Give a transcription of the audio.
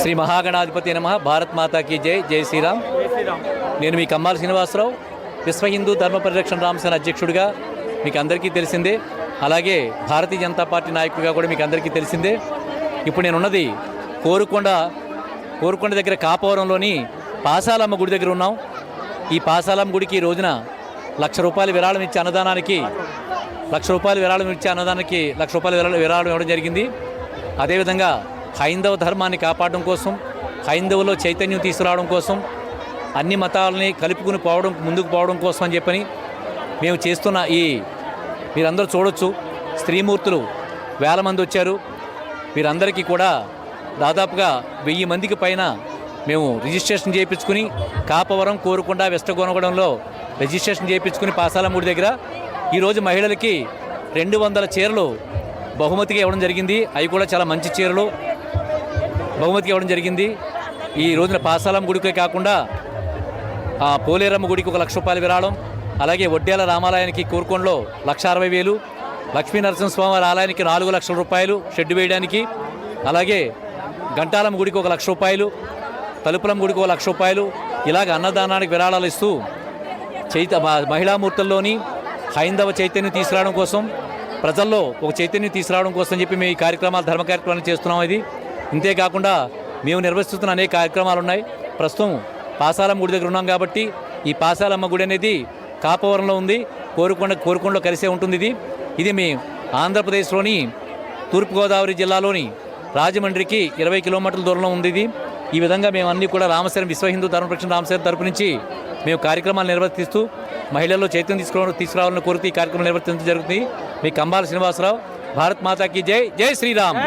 శ్రీ మహాగణాధిపతి నమ. భారత్ మాతాకి జై. జై శ్రీరామ్. నేను మీ కమ్మాల శ్రీనివాసరావు విశ్వ హిందూ ధర్మ పరిరక్షణ రామసేన అధ్యక్షుడిగా మీకు అందరికీ తెలిసిందే. అలాగే భారతీయ జనతా పార్టీ నాయకుడిగా కూడా మీకు అందరికీ తెలిసిందే. ఇప్పుడు నేను ఉన్నది కోరుకొండ కోరుకొండ దగ్గర కాపవరంలోని పాసాలమ్మ గుడి దగ్గర ఉన్నాం. ఈ పాసాలమ్మ గుడికి ఈ రోజున లక్ష రూపాయల విరాళం ఇచ్చే అన్నదానానికి లక్ష రూపాయల విరాళం ఇచ్చే అన్నదానానికి లక్ష రూపాయల విరాళం విరాళం ఇవ్వడం జరిగింది. అదేవిధంగా హైందవ ధర్మాన్ని కాపాడడం కోసం హైందవులో చైతన్యం తీసుకురావడం కోసం అన్ని మతాలని కలుపుకుని పోవడం ముందుకు పోవడం కోసం అని చెప్పని మేము చేస్తున్న ఈ మీరందరూ చూడొచ్చు. స్త్రీమూర్తులు వేల మంది వచ్చారు. వీరందరికీ కూడా దాదాపుగా వెయ్యి మందికి పైన మేము రిజిస్ట్రేషన్ చేయించుకుని కాపవరం కోరుకుండా వెస్ట్ రిజిస్ట్రేషన్ చేయించుకుని పాసాలమూడి దగ్గర ఈరోజు మహిళలకి రెండు వందల చీరలు బహుమతిగా ఇవ్వడం జరిగింది. అవి కూడా చాలా మంచి చీరలు. బహుమతికి ఇవ్వడం జరిగింది. ఈ రోజున పాసాలం గుడికే కాకుండా ఆ పోలేరమ్మ గుడికి ఒక లక్ష రూపాయల విరాళం అలాగే వడ్డేల రామాలయానికి కోరుకొండలో లక్ష అరవై వేలు లక్ష్మీ నరసింహస్వామి వారి ఆలయానికి నాలుగు లక్షల రూపాయలు షెడ్ వేయడానికి అలాగే గంటాలమ్మ గుడికి ఒక లక్ష రూపాయలు తలుపులమ్మ గుడికి ఒక లక్ష రూపాయలు ఇలాగ అన్నదానానికి విరాళాలు ఇస్తూ చైత మహిళామూర్తుల్లోని హైందవ చైతన్యం తీసుకురావడం కోసం ప్రజల్లో ఒక చైతన్యం తీసుకురావడం కోసం చెప్పి మేము ఈ కార్యక్రమాలు ధర్మ కార్యక్రమాలు చేస్తున్నాం ఇది. ఇంతేకాకుండా మేము నిర్వహిస్తున్న అనేక కార్యక్రమాలు ఉన్నాయి ప్రస్తుతం పాసాలమ్మ గుడి దగ్గర ఉన్నాం కాబట్టి ఈ పాసాలమ్మ గుడి అనేది కాపవరంలో ఉంది. కోరుకొండ కోరుకొండలో కలిసే ఉంటుంది ఇది. ఇది మీ ఆంధ్రప్రదేశ్లోని తూర్పుగోదావరి జిల్లాలోని రాజమండ్రికి ఇరవై కిలోమీటర్ల దూరంలో ఉంది ఇది. ఈ విధంగా మేము అన్నీ కూడా రామశరం విశ్వ హిందూ ధర్మ రామశరం తరపు నుంచి మేము కార్యక్రమాలు నిర్వర్తిస్తూ మహిళల్లో చైతన్యం తీసుకురావడం తీసుకురావాలని కోరుతూ ఈ కార్యక్రమం నిర్వర్తించడం జరుగుతుంది. మీ కంబాల శ్రీనివాసరావు భారత్ మాతాకి జై జై శ్రీరామ్.